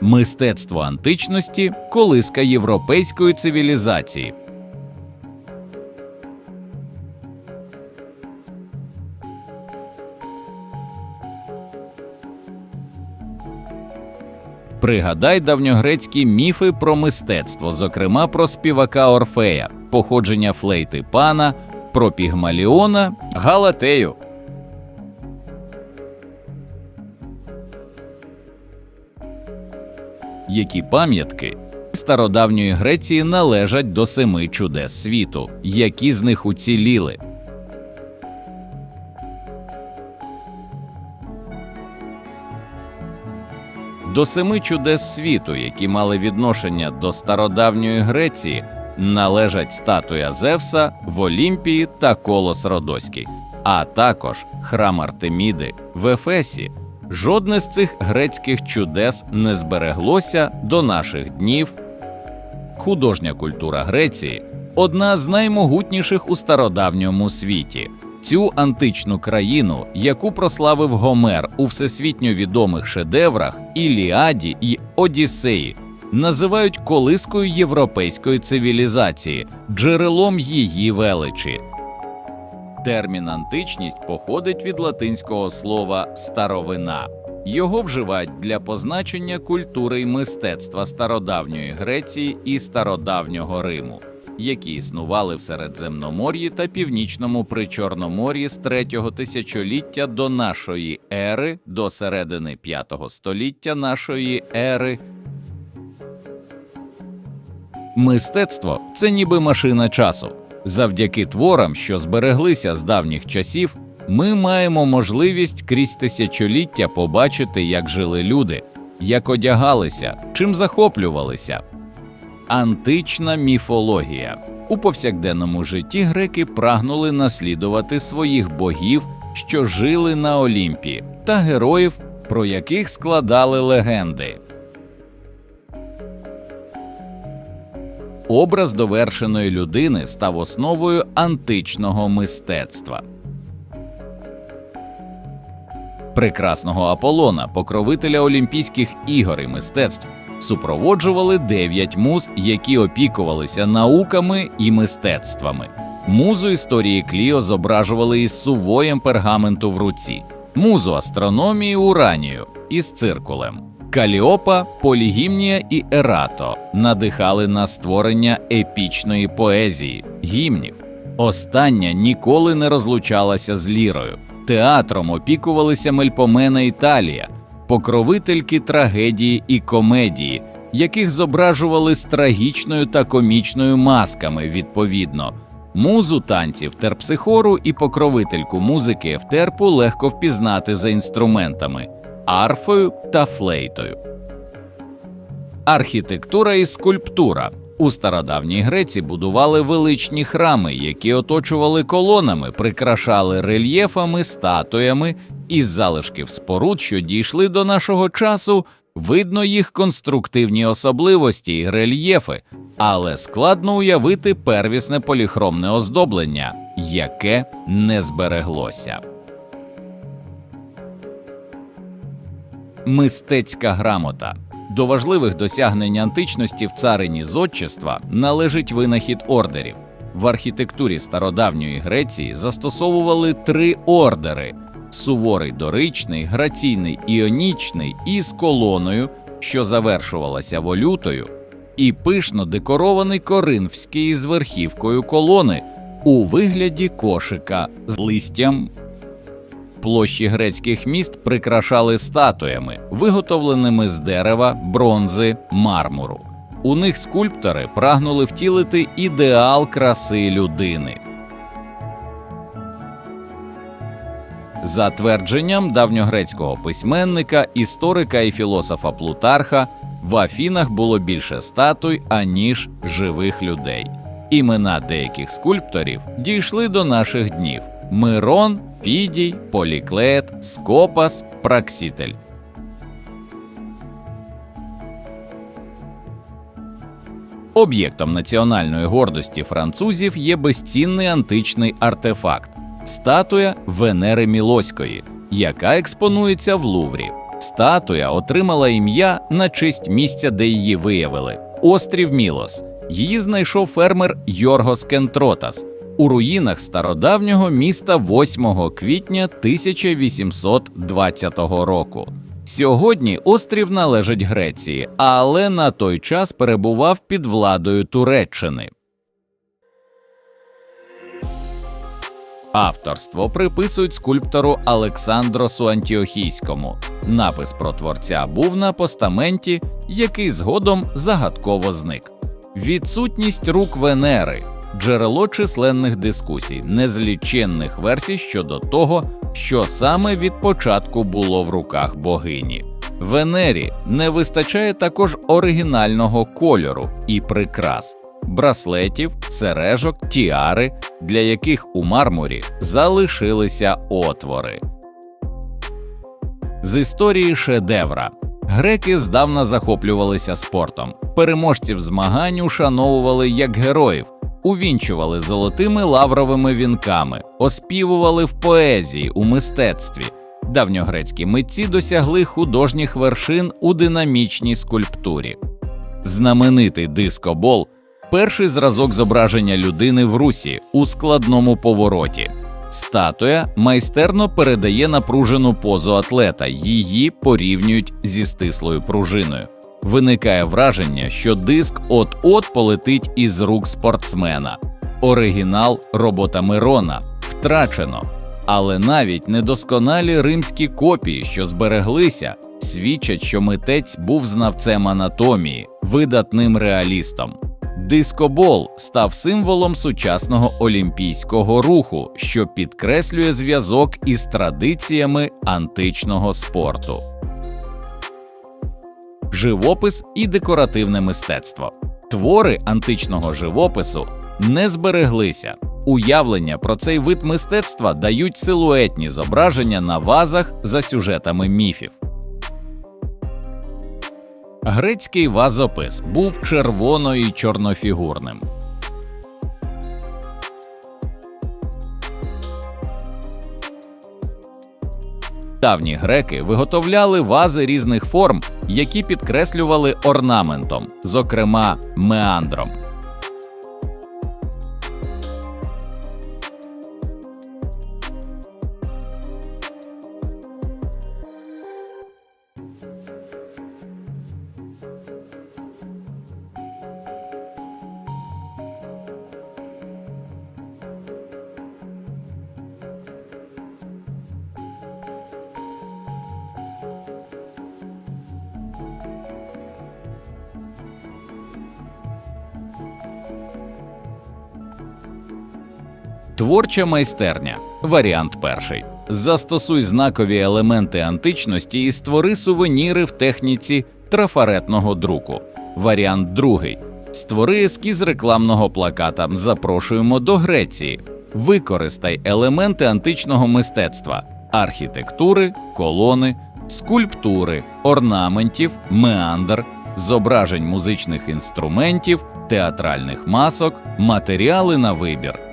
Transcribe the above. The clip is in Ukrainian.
Мистецтво античності колиска європейської цивілізації. Пригадай давньогрецькі міфи про мистецтво, зокрема про співака Орфея, походження флейти пана, про Пігмаліона, Галатею. Які пам'ятки стародавньої Греції належать до семи чудес світу, які з них уціліли. До семи чудес світу, які мали відношення до стародавньої Греції, належать статуя Зевса в Олімпії та Колос Родоський, а також храм Артеміди в Ефесі. Жодне з цих грецьких чудес не збереглося до наших днів. Художня культура Греції одна з наймогутніших у стародавньому світі. Цю античну країну, яку прославив Гомер у всесвітньо відомих шедеврах Іліаді і Одіссеї, називають колискою європейської цивілізації, джерелом її величі. Термін античність походить від латинського слова старовина. Його вживають для позначення культури й мистецтва стародавньої Греції і стародавнього Риму, які існували в Середземномор'ї та північному Причорномор'ї з третього тисячоліття до нашої ери до середини п'ятого століття нашої ери. Мистецтво це ніби машина часу. Завдяки творам, що збереглися з давніх часів, ми маємо можливість крізь тисячоліття побачити, як жили люди, як одягалися, чим захоплювалися. Антична міфологія у повсякденному житті греки прагнули наслідувати своїх богів, що жили на Олімпі, та героїв, про яких складали легенди. Образ довершеної людини став основою античного мистецтва. Прекрасного Аполлона, покровителя Олімпійських ігор і мистецтв, супроводжували дев'ять муз, які опікувалися науками і мистецтвами. Музу історії Кліо зображували із сувоєм пергаменту в руці, музу астрономії Уранію із циркулем. Каліопа, Полігімнія і Ерато надихали на створення епічної поезії, гімнів. Остання ніколи не розлучалася з лірою. Театром опікувалися Мельпомена Італія, покровительки трагедії і комедії, яких зображували з трагічною та комічною масками відповідно. Музу танців терпсихору і покровительку музики Ефтерпу легко впізнати за інструментами арфою та флейтою. Архітектура і скульптура у стародавній Греції будували величні храми, які оточували колонами, прикрашали рельєфами, статуями із залишків споруд, що дійшли до нашого часу. Видно їх конструктивні особливості і рельєфи, але складно уявити первісне поліхромне оздоблення, яке не збереглося. Мистецька грамота. До важливих досягнень античності в царині зодчества належить винахід ордерів. В архітектурі стародавньої Греції застосовували три ордери: суворий доричний, граційний іонічний із колоною, що завершувалася волютою, і пишно декорований коринфський з верхівкою колони у вигляді кошика з листям Площі грецьких міст прикрашали статуями, виготовленими з дерева, бронзи, мармуру. У них скульптори прагнули втілити ідеал краси людини. За твердженням давньогрецького письменника, історика і філософа Плутарха, в Афінах було більше статуй, аніж живих людей. Імена деяких скульпторів дійшли до наших днів: Мирон, Фідій, Поліклет, Скопас, Пракситель. Об'єктом національної гордості французів є безцінний античний артефакт статуя Венери Мілоської, яка експонується в Луврі. Статуя отримала ім'я на честь місця, де її виявили острів Мілос. Її знайшов фермер Йоргос Кентротас у руїнах стародавнього міста 8 квітня 1820 року. Сьогодні острів належить Греції, але на той час перебував під владою Туреччини. Авторство приписують скульптору Олександросу Антіохійському. Напис про творця був на постаменті, який згодом загадково зник. Відсутність рук Венери джерело численних дискусій, незліченних версій щодо того, що саме від початку було в руках богині. Венері не вистачає також оригінального кольору і прикрас, браслетів, сережок, тіари, для яких у мармурі залишилися отвори. З історії шедевра греки здавна захоплювалися спортом. Переможців змагань ушановували як героїв, увінчували золотими лавровими вінками, оспівували в поезії у мистецтві. Давньогрецькі митці досягли художніх вершин у динамічній скульптурі. Знаменитий дискобол перший зразок зображення людини в русі у складному повороті. Статуя майстерно передає напружену позу атлета, її порівнюють зі стислою пружиною. Виникає враження, що диск от-от полетить із рук спортсмена. Оригінал робота Мирона втрачено, але навіть недосконалі римські копії, що збереглися, свідчать, що митець був знавцем анатомії, видатним реалістом. Дискобол став символом сучасного олімпійського руху, що підкреслює зв'язок із традиціями античного спорту. Живопис і декоративне мистецтво. Твори античного живопису не збереглися. Уявлення про цей вид мистецтва дають силуетні зображення на вазах за сюжетами міфів. Грецький вазопис був червоно і чорнофігурним. Давні греки виготовляли вази різних форм, які підкреслювали орнаментом, зокрема меандром. Творча майстерня. Варіант перший. Застосуй знакові елементи античності і створи сувеніри в техніці трафаретного друку. Варіант другий. Створи ескіз рекламного плаката. Запрошуємо до Греції. Використай елементи античного мистецтва, архітектури, колони, скульптури, орнаментів, меандр, зображень музичних інструментів, театральних масок, матеріали на вибір.